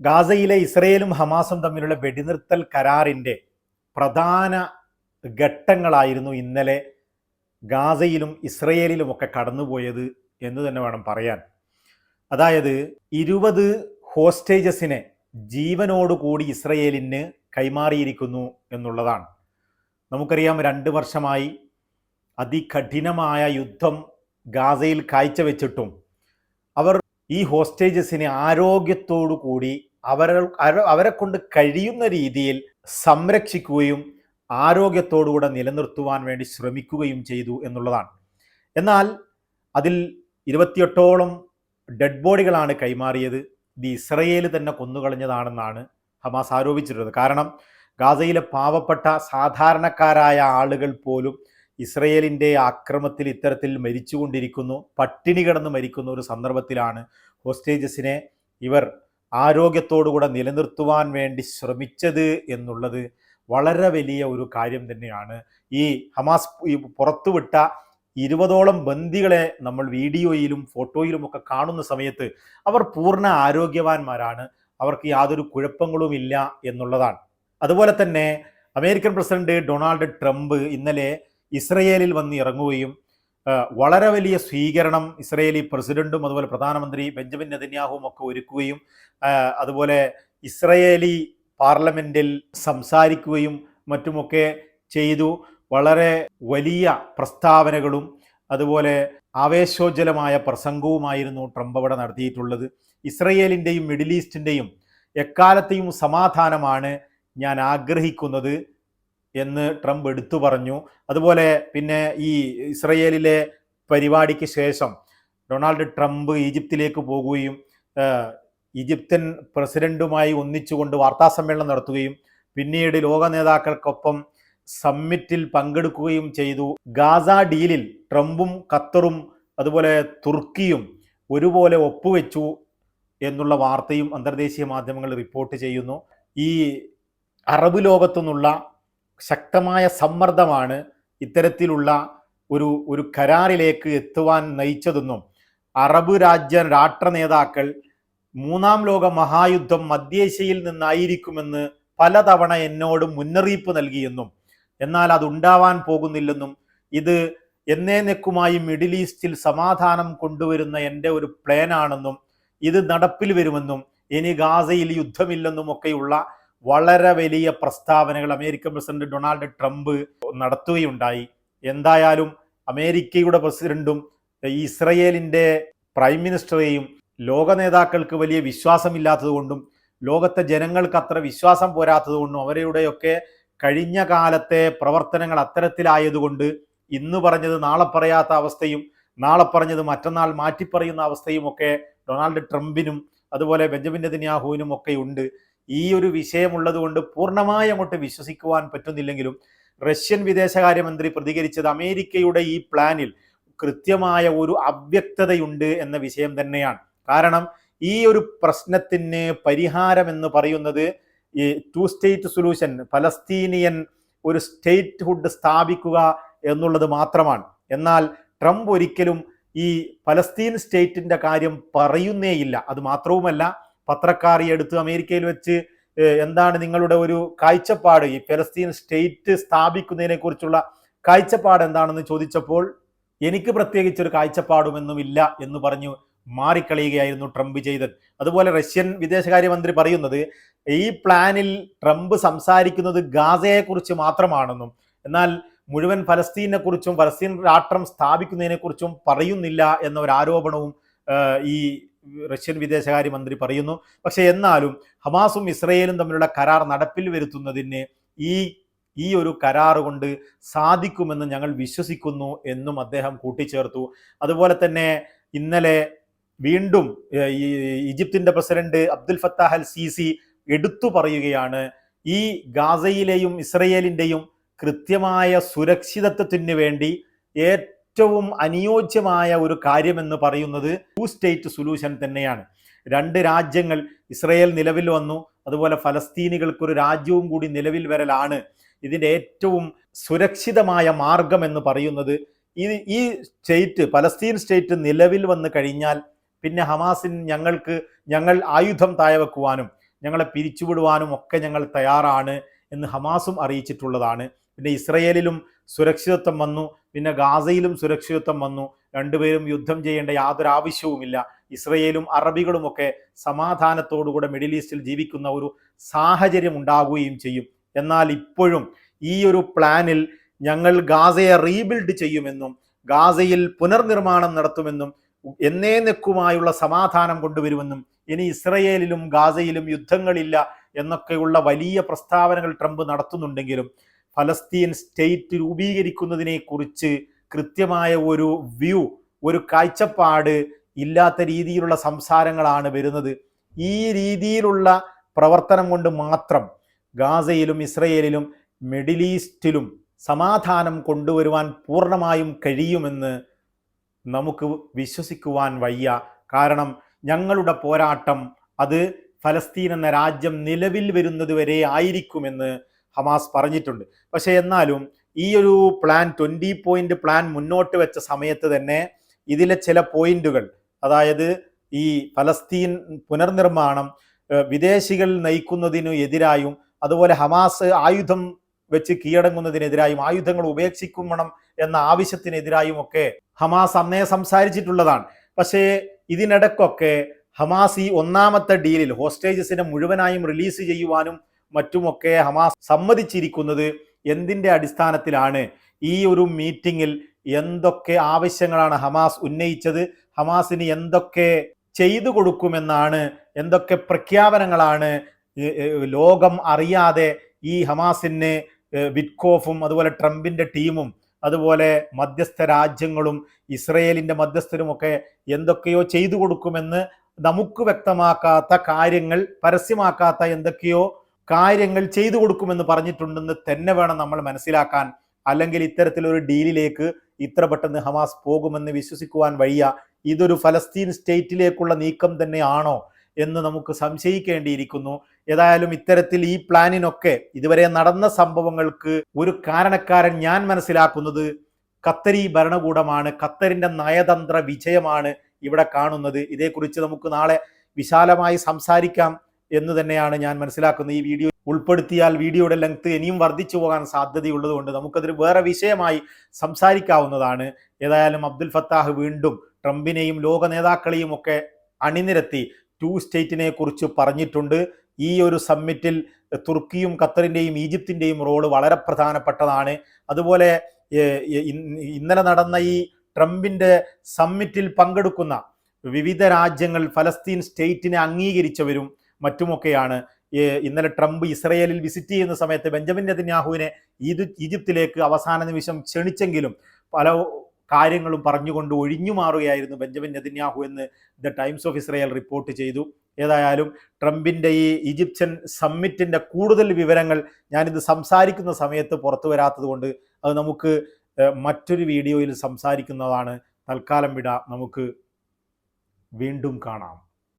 ഗാസയിലെ ഇസ്രയേലും ഹമാസും തമ്മിലുള്ള വെടിനിർത്തൽ കരാറിന്റെ പ്രധാന ഘട്ടങ്ങളായിരുന്നു ഇന്നലെ ഗാസയിലും ഇസ്രയേലിലുമൊക്കെ കടന്നുപോയത് എന്ന് തന്നെ വേണം പറയാൻ. അതായത് ഇരുപത് ഹോസ്റ്റേജസിനെ ജീവനോടുകൂടി ഇസ്രയേലിന് കൈമാറിയിരിക്കുന്നു എന്നുള്ളതാണ്. നമുക്കറിയാം രണ്ട് വർഷമായി അതികഠിനമായ യുദ്ധം ഗാസയിൽ കാഴ്ചവെച്ചിട്ടും അവർ ഈ ഹോസ്റ്റേജസിനെ ആരോഗ്യത്തോടു കൂടി അവരെ അവരെ- കൊണ്ട് കഴിയുന്ന രീതിയിൽ സംരക്ഷിക്കുകയും ആരോഗ്യത്തോടുകൂടെ നിലനിർത്തുവാൻ വേണ്ടി ശ്രമിക്കുകയും ചെയ്തു എന്നുള്ളതാണ്. എന്നാൽ അതിൽ ഇരുപത്തിയെട്ടോളം ഡെഡ് ബോഡികളാണ് കൈമാറിയത്. ഇത് ഇസ്രയേൽ തന്നെ കൊന്നുകളഞ്ഞതാണെന്നാണ് ഹമാസ് ആരോപിച്ചിട്ടുള്ളത്. കാരണം ഗാസയിലെ പാവപ്പെട്ട സാധാരണക്കാരായ ആളുകൾ പോലും ഇസ്രയേലിന്റെ ആക്രമത്തിൽ ഇത്തരത്തിൽ മരിച്ചുകൊണ്ടിരിക്കുന്നു പട്ടിണി കിടന്ന് മരിക്കുന്ന ഒരു സന്ദർഭത്തിലാണ് ഹോസ്റ്റേജസിനെ ഇവർ ആരോഗ്യത്തോടുകൂടെ നിലനിർത്തുവാൻ വേണ്ടി ശ്രമിച്ചത് എന്നുള്ളത് വളരെ വലിയ ഒരു കാര്യം തന്നെയാണ്. ഈ ഹമാസ് പുറത്തുവിട്ട ഇരുപതോളം ബന്ദികളെ നമ്മൾ വീഡിയോയിലും ഫോട്ടോയിലും ഒക്കെ കാണുന്ന സമയത്ത് അവർ പൂർണ ആരോഗ്യവാന്മാരാണ്. അവർക്ക് യാതൊരു കുഴപ്പങ്ങളുമില്ല എന്നുള്ളതാണ്. അതുപോലെ തന്നെ അമേരിക്കൻ പ്രസിഡന്റ് ഡൊണാൾഡ് ട്രംപ് ഇന്നലെ ഇസ്രയേലിൽ വന്ന് ഇറങ്ങുകയും വളരെ വലിയ സ്വീകരണം ഇസ്രയേലി പ്രസിഡന്റും അതുപോലെ പ്രധാനമന്ത്രി ബെഞ്ചമിൻ നെതന്യാഹുവും ഒക്കെ ഒരുക്കുകയും അതുപോലെ ഇസ്രയേലി പാർലമെന്റിൽ സംസാരിക്കുകയും മറ്റുമൊക്കെ ചെയ്തു. വളരെ വലിയ പ്രസ്താവനകളും അതുപോലെ ആവേശോജ്ജലമായ പ്രസംഗവുമായിരുന്നു ട്രംപ് അവിടെ നടത്തിയിട്ടുള്ളത്. ഇസ്രയേലിന്റെയും മിഡിൽ ഈസ്റ്റിന്റെയും എക്കാലത്തെയും സമാധാനമാണ് ഞാൻ ആഗ്രഹിക്കുന്നത്. എന്ന് ട്രംപ് എടുത്തു പറഞ്ഞു. അതുപോലെ പിന്നെ ഈ ഇസ്രയേലിലെ പരിപാടിക്ക് ശേഷം ഡൊണാൾഡ് ട്രംപ് ഈജിപ്തിലേക്ക് പോകുകയും ഈജിപ്തൻ പ്രസിഡന്റുമായി ഒന്നിച്ചുകൊണ്ട് വാർത്താസമ്മേളനം നടത്തുകയും പിന്നീട് ലോക നേതാക്കൾക്കൊപ്പം സമ്മിറ്റിൽ പങ്കെടുക്കുകയും ചെയ്തു. ഗാസ ഡീലിൽ ട്രംപും ഖത്തറും അതുപോലെ തുർക്കിയും ഒരുപോലെ ഒപ്പുവെച്ചു എന്നുള്ള വാർത്തയും അന്തർദേശീയ മാധ്യമങ്ങൾ റിപ്പോർട്ട് ചെയ്യുന്നു. ഈ അറബ് ലോകത്തു നിന്നുള്ള ശക്തമായ സമ്മർദ്ദമാണ് ഇത്തരത്തിലുള്ള ഒരു ഒരു കരാറിലേക്ക് എത്തുവാൻ നയിച്ചതെന്നും അറബ് രാജ്യ രാഷ്ട്ര നേതാക്കൾ മൂന്നാം ലോക മഹായുദ്ധം മധ്യേഷ്യയിൽ നിന്നായിരിക്കുമെന്ന് പലതവണ എന്നോട് മുന്നറിയിപ്പ് നൽകിയെന്നും എന്നാൽ അതുണ്ടാവാൻ പോകുന്നില്ലെന്നും ഇത് എന്നേനെക്കുമായി മിഡിൽ ഈസ്റ്റിൽ സമാധാനം കൊണ്ടുവരുന്ന എന്റെ ഒരു പ്ലാനാണെന്നും ഇത് നടപ്പിൽ വരുമെന്നും ഇനി ഗാസയിൽ യുദ്ധമില്ലെന്നും ഒക്കെയുള്ള വളരെ വലിയ പ്രസ്താവനകൾ അമേരിക്കൻ പ്രസിഡന്റ് ഡൊണാൾഡ് ട്രംപ് നടത്തുകയുണ്ടായി. എന്തായാലും അമേരിക്കയുടെ പ്രസിഡന്റും ഇസ്രയേലിന്റെ പ്രൈം മിനിസ്റ്ററെയും ലോക നേതാക്കൾക്ക് വലിയ വിശ്വാസമില്ലാത്തതുകൊണ്ടും ലോകത്തെ ജനങ്ങൾക്ക് അത്ര വിശ്വാസം പോരാത്തതുകൊണ്ടും അവരുടെയൊക്കെ കഴിഞ്ഞ കാലത്തെ പ്രവർത്തനങ്ങൾ അത്തരത്തിലായതുകൊണ്ട് ഇന്ന് പറഞ്ഞത് നാളെ പറയാത്ത അവസ്ഥയും നാളെ പറഞ്ഞത് മറ്റന്നാൾ മാറ്റിപ്പറയുന്ന അവസ്ഥയും ഒക്കെ ഡൊണാൾഡ് ട്രംപിനും അതുപോലെ ബെഞ്ചമിൻ നെതന്യാഹുവിനും ഒക്കെ ഉണ്ട്. ഈ ഒരു വിഷയമുള്ളത് കൊണ്ട് പൂർണമായി അങ്ങോട്ട് വിശ്വസിക്കുവാൻ പറ്റുന്നില്ലെങ്കിലും റഷ്യൻ വിദേശകാര്യമന്ത്രി പ്രതികരിച്ചത് അമേരിക്കയുടെ ഈ പ്ലാനിൽ കൃത്യമായ ഒരു അവ്യക്തതയുണ്ട് എന്ന വിഷയം തന്നെയാണ്. കാരണം ഈ ഒരു പ്രശ്നത്തിന് പരിഹാരം എന്ന് പറയുന്നത് ഈ ടു സ്റ്റേറ്റ് സൊല്യൂഷൻ പലസ്തീനിയൻ ഒരു സ്റ്റേറ്റ്ഹുഡ് സ്ഥാപിക്കുക എന്നുള്ളത് മാത്രമാണ്. എന്നാൽ ട്രംപ് ഒരിക്കലും ഈ പലസ്തീൻ സ്റ്റേറ്റിന്റെ കാര്യം പറയുന്നേയില്ല. അത് മാത്രവുമല്ല പത്രക്കാർ ഈ അടുത്ത് അമേരിക്കയിൽ വെച്ച് എന്താണ് നിങ്ങളുടെ ഒരു കാഴ്ചപ്പാട്? ഈ ഫലസ്തീൻ സ്റ്റേറ്റ് സ്ഥാപിക്കുന്നതിനെ കുറിച്ചുള്ള കാഴ്ചപ്പാട് എന്താണെന്ന് ചോദിച്ചപ്പോൾ എനിക്ക് പ്രത്യേകിച്ച് ഒരു കാഴ്ചപ്പാടുമൊന്നുമില്ല എന്ന് പറഞ്ഞു മാറിക്കളയുകയായിരുന്നു ട്രംപ് ചെയ്തത്. അതുപോലെ റഷ്യൻ വിദേശകാര്യമന്ത്രി പറയുന്നത് ഈ പ്ലാനിൽ ട്രംപ് സംസാരിക്കുന്നത് ഗാസയെക്കുറിച്ച് മാത്രമാണെന്നും എന്നാൽ മുഴുവൻ ഫലസ്തീനെ കുറിച്ചും ഫലസ്തീൻ രാഷ്ട്രം സ്ഥാപിക്കുന്നതിനെ കുറിച്ചും പറയുന്നില്ല എന്ന ഒരു ആരോപണവും ഈ റഷ്യൻ വിദേശകാര്യമന്ത്രി പറയുന്നു. പക്ഷെ എന്നാലും ഹമാസും ഇസ്രയേലും തമ്മിലുള്ള കരാർ നടപ്പിൽ വരുത്തുന്നതിന് ഈ ഈ ഒരു കരാർ കൊണ്ട് സാധിക്കുമെന്ന് ഞങ്ങൾ വിശ്വസിക്കുന്നു എന്നും അദ്ദേഹം കൂട്ടിച്ചേർത്തു. അതുപോലെ തന്നെ ഇന്നലെ വീണ്ടും ഈജിപ്തിന്റെ president Abdel Fattah al Sisi എടുത്തു പറയുകയാണ് ഈ ഗാസയിലെയും ഇസ്രയേലിന്റെയും കൃത്യമായ സുരക്ഷിതത്വത്തിന് വേണ്ടി ഏറ്റവും അനുയോജ്യമായ ഒരു കാര്യമെന്ന് പറയുന്നത് ടു സ്റ്റേറ്റ് സൊല്യൂഷൻ തന്നെയാണ്. രണ്ട് രാജ്യങ്ങൾ ഇസ്രയേൽ നിലവിൽ വന്നു അതുപോലെ ഫലസ്തീനികൾക്കൊരു രാജ്യവും കൂടി നിലവിൽ വരലാണ്. ഇതിന്റെ ഏറ്റവും സുരക്ഷിതമായ മാർഗം എന്ന് പറയുന്നത് ഈ ഈ സ്റ്റേറ്റ് പലസ്തീൻ സ്റ്റേറ്റ് നിലവിൽ വന്നു കഴിഞ്ഞാൽ പിന്നെ ഹമാസിന് ഞങ്ങൾക്ക് ഞങ്ങൾ ആയുധം താഴെ വെക്കുവാനും ഞങ്ങളെ പിരിച്ചുവിടുവാനും ഒക്കെ ഞങ്ങൾ തയ്യാറാണ് എന്ന് ഹമാസും അറിയിച്ചിട്ടുള്ളതാണ്. പിന്നെ ഇസ്രയേലിലും സുരക്ഷിതത്വം വന്നു പിന്നെ ഗാസയിലും സുരക്ഷിതത്വം വന്നു. രണ്ടുപേരും യുദ്ധം ചെയ്യേണ്ട യാതൊരു ആവശ്യവുമില്ല. ഇസ്രയേലും അറബികളും ഒക്കെ സമാധാനത്തോടുകൂടെ മിഡിൽ ഈസ്റ്റിൽ ജീവിക്കുന്ന ഒരു സാഹചര്യം ഉണ്ടാകുകയും ചെയ്യും. എന്നാൽ ഇപ്പോഴും ഈ ഒരു പ്ലാനിൽ ഞങ്ങൾ ഗാസയെ റീബിൽഡ് ചെയ്യുമെന്നും ഗാസയിൽ പുനർനിർമ്മാണം നടത്തുമെന്നും എന്നേനെക്കുമായുള്ള സമാധാനം കൊണ്ടുവരുമെന്നും ഇനി ഇസ്രയേലിലും ഗാസയിലും യുദ്ധങ്ങളില്ല എന്നൊക്കെയുള്ള വലിയ പ്രസ്താവനകൾ ട്രംപ് നടത്തുന്നുണ്ടെങ്കിലും ഫലസ്തീൻ സ്റ്റേറ്റ് രൂപീകരിക്കുന്നതിനെ കുറിച്ച് കൃത്യമായ ഒരു വ്യൂ ഒരു കാഴ്ചപ്പാട് ഇല്ലാത്ത രീതിയിലുള്ള സംസാരങ്ങളാണ് വരുന്നത്. ഈ രീതിയിലുള്ള പ്രവർത്തനം കൊണ്ട് മാത്രം ഗാസയിലും ഇസ്രയേലിലും മിഡിൽ ഈസ്റ്റിലും സമാധാനം കൊണ്ടുവരുവാൻ പൂർണമായും കഴിയുമെന്ന് നമുക്ക് വിശ്വസിക്കുവാൻ വയ്യ. കാരണം ഞങ്ങളുടെ പോരാട്ടം അത് ഫലസ്തീൻ എന്ന രാജ്യം നിലവിൽ വരുന്നത് വരെ ആയിരിക്കുമെന്ന് ഹമാസ് പറഞ്ഞിട്ടുണ്ട്. പക്ഷേ എന്നാലും ഈ ഒരു പ്ലാൻ ട്വന്റി പോയിന്റ് പ്ലാൻ മുന്നോട്ട് വെച്ച സമയത്ത് തന്നെ ഇതിലെ ചില പോയിന്റുകൾ അതായത് ഈ ഫലസ്തീൻ പുനർനിർമ്മാണം വിദേശികൾ നയിക്കുന്നതിനു എതിരായും അതുപോലെ ഹമാസ് ആയുധം വെച്ച് കീഴടങ്ങുന്നതിനെതിരായും ആയുധങ്ങൾ ഉപേക്ഷിക്കുമണം എന്ന ആവശ്യത്തിനെതിരായും ഒക്കെ ഹമാസ് അന്നേ സംസാരിച്ചിട്ടുള്ളതാണ്. പക്ഷേ ഇതിനിടക്കൊക്കെ ഹമാസ് ഈ ഒന്നാമത്തെ ഡീലിൽ ഹോസ്റ്റേജസിനെ മുഴുവനായും റിലീസ് ചെയ്യുവാനും മറ്റുമൊക്കെ ഹമാസ് സമ്മതിച്ചിരിക്കുന്നത് എന്തിന്റെ അടിസ്ഥാനത്തിലാണ്? ഈ ഒരു മീറ്റിംഗിൽ എന്തൊക്കെ ആവശ്യങ്ങളാണ് ഹമാസ് ഉന്നയിച്ചത്? ഹമാസിന് എന്തൊക്കെ ചെയ്തു കൊടുക്കുമെന്നാണ്? എന്തൊക്കെ പ്രഖ്യാപനങ്ങളാണ്? ലോകം അറിയാതെ ഈ ഹമാസിന് വിറ്റ്കോഫും അതുപോലെ ട്രംപിന്റെ ടീമും അതുപോലെ മധ്യസ്ഥ രാജ്യങ്ങളും ഇസ്രയേലിന്റെ മധ്യസ്ഥരുമൊക്കെ എന്തൊക്കെയോ ചെയ്തു കൊടുക്കുമെന്ന് നമുക്ക് വ്യക്തമാക്കാത്ത കാര്യങ്ങൾ പരസ്യമാക്കാത്ത എന്തൊക്കെയോ കാര്യങ്ങൾ ചെയ്തു കൊടുക്കുമെന്ന് പറഞ്ഞിട്ടുണ്ടെന്ന് തന്നെ വേണം നമ്മൾ മനസ്സിലാക്കാൻ. അല്ലെങ്കിൽ ഇത്തരത്തിലൊരു ഡീലിലേക്ക് ഇത്ര പെട്ടെന്ന് ഹമാസ് പോകുമെന്ന് വിശ്വസിക്കുവാൻ വഴിയ ഇതൊരു ഫലസ്തീൻ സ്റ്റേറ്റിലേക്കുള്ള നീക്കം തന്നെയാണോ എന്ന് നമുക്ക് സംശയിക്കേണ്ടിയിരിക്കുന്നു. ഏതായാലും ഇത്തരത്തിൽ ഈ പ്ലാനിനൊക്കെ ഇതുവരെ നടന്ന സംഭവങ്ങൾക്ക് ഒരു കാരണക്കാരൻ ഞാൻ മനസ്സിലാക്കുന്നത് ഖത്തരി ഭരണകൂടമാണ്. ഖത്തറിന്റെ നയതന്ത്ര വിജയമാണ് ഇവിടെ കാണുന്നത്. ഇതേക്കുറിച്ച് നമുക്ക് നാളെ വിശാലമായി സംസാരിക്കാം. എന്ന് തന്നെയാണ് ഞാൻ മനസ്സിലാക്കുന്നത്. ഈ വീഡിയോ ഉൾപ്പെടുത്തിയാൽ വീഡിയോയുടെ ലെങ്ത് ഇനിയും വർദ്ധിച്ചു പോകാൻ സാധ്യതയുള്ളതുകൊണ്ട് നമുക്കതൊരു വേറെ വിഷയമായി സംസാരിക്കാവുന്നതാണ്. ഏതായാലും അബ്ദുൽ ഫത്താഹ് വീണ്ടും ട്രംപിനെയും ലോക നേതാക്കളെയും ഒക്കെ അണിനിരത്തി ടു സ്റ്റേറ്റിനെ കുറിച്ച് പറഞ്ഞിട്ടുണ്ട്. ഈ ഒരു സമ്മിറ്റിൽ തുർക്കിയും ഖത്തറിന്റെയും ഈജിപ്തിന്റെയും റോൾ വളരെ പ്രധാനപ്പെട്ടതാണ്. അതുപോലെ ഇന്നലെ നടന്ന ഈ ട്രംപിന്റെ സമ്മിറ്റിൽ പങ്കെടുക്കുന്ന വിവിധ രാജ്യങ്ങൾ ഫലസ്തീൻ സ്റ്റേറ്റിനെ അംഗീകരിച്ചവരും മറ്റുമൊക്കെയാണ്. ഇന്നലെ ട്രംപ് ഇസ്രയേലിൽ വിസിറ്റ് ചെയ്യുന്ന സമയത്ത് ബെഞ്ചമിൻ നെതന്യാഹുവിനെ ഈജിപ്തിലേക്ക് അവസാന നിമിഷം ക്ഷണിച്ചെങ്കിലും പല കാര്യങ്ങളും പറഞ്ഞുകൊണ്ട് ഒഴിഞ്ഞു മാറുകയായിരുന്നു ബെഞ്ചമിൻ നെതന്യാഹു എന്ന് the Times of Israel report ചെയ്തു. ഏതായാലും ട്രംപിന്റെ ഈ ഈജിപ്ഷ്യൻ സമ്മിറ്റിന്റെ കൂടുതൽ വിവരങ്ങൾ ഞാനിത് സംസാരിക്കുന്ന സമയത്ത് പുറത്തു വരാത്തത് കൊണ്ട് അത് നമുക്ക് മറ്റൊരു വീഡിയോയിൽ സംസാരിക്കുന്നതാണ്. തൽക്കാലം വിട. നമുക്ക് വീണ്ടും കാണാം.